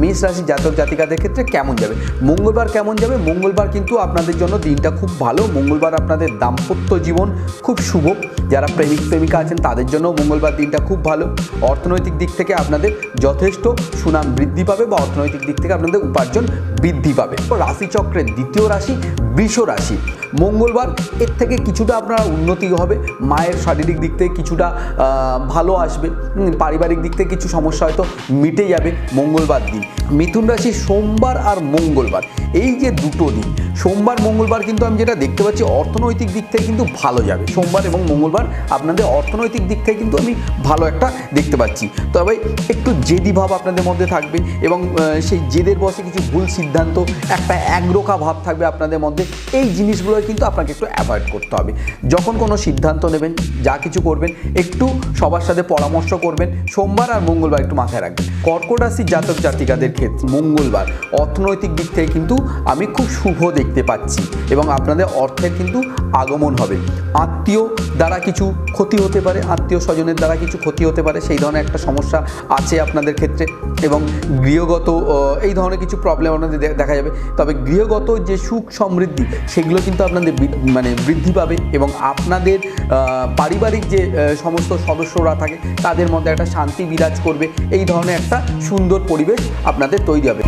মেষ রাশি জাতক জাতিকাদের ক্ষেত্রে কেমন যাবে? মঙ্গলবার কেমন যাবে? মঙ্গলবার কিন্তু আপনাদের জন্য দিনটা খুব ভালো। মঙ্গলবার আপনাদের দাম্পত্য জীবন খুব শুভ। যারা প্রেমিক প্রেমিকা আছেন, তাদের জন্য মঙ্গলবার দিনটা খুব ভালো। অর্থনৈতিক দিক থেকে আপনাদের যথেষ্ট সুনাম বৃদ্ধি পাবে বা অর্থনৈতিক দিক থেকে আপনাদের উপার্জন বৃদ্ধি পাবে। রাশিচক্রের দ্বিতীয় রাশি বৃষ রাশি। মঙ্গলবার এর থেকে কিছুটা আপনারা উন্নতি হবে, মায়ের শারীরিক দিক থেকে কিছুটা ভালো আসবে পারিবারিক দিক থেকে কিছু সমস্যা হয়তো মিটে যাবে মঙ্গলবার দিন। মিথুন রাশি সোমবার আর মঙ্গলবার, এই যে দুটো দিন, সোমবার মঙ্গলবার কিন্তু আমি যেটা দেখতে পাচ্ছি, অর্থনৈতিক দিক থেকে কিন্তু ভালো যাবে। সোমবার এবং মঙ্গলবার আপনাদের অর্থনৈতিক দিক থেকে কিন্তু আমি ভালো একটা দেখতে পাচ্ছি। তবে একটু জেদি ভাব আপনাদের মধ্যে থাকবে এবং সেই জেদের বসে কিছু ভুল সিদ্ধান্ত, একটা একরোখা ভাব থাকবে আপনাদের মধ্যে। এই জিনিসগুলো কিন্তু আপনাকে একটু অ্যাভয়েড করতে হবে। যখন কোনো সিদ্ধান্ত নেবেন, যা কিছু করবেন, একটু সবার সাথে পরামর্শ করবেন, সোমবার আর মঙ্গলবার একটু মাথায় রাখবেন। কর্কট রাশির জাতক জাতিকাদের ক্ষেত্রে মঙ্গলবার অর্থনৈতিক দিক থেকে কিন্তু আমি খুব শুভ দেখতে পাচ্ছি এবং আপনাদের অর্থের কিন্তু আগমন হবে। আত্মীয় দ্বারা কিছু ক্ষতি হতে পারে, আত্মীয় স্বজনের দ্বারা কিছু ক্ষতি হতে পারে, সেই ধরনের একটা সমস্যা আছে আপনাদের ক্ষেত্রে এবং গৃহগত এই ধরনের কিছু প্রবলেম আপনাদের দেখা যাবে। তবে গৃহগত যে সুখ সমৃদ্ধি, সেগুলো কিন্তু আপনাদের মানে বৃদ্ধি পাবে এবং আপনাদের পারিবারিক যে সমস্ত সদস্যরা থাকে, তাদের মধ্যে একটা শান্তি বিরাজ করবে। এই ধরনের একটা সুন্দর পরিবেশ আপনাদের তৈরি হবে।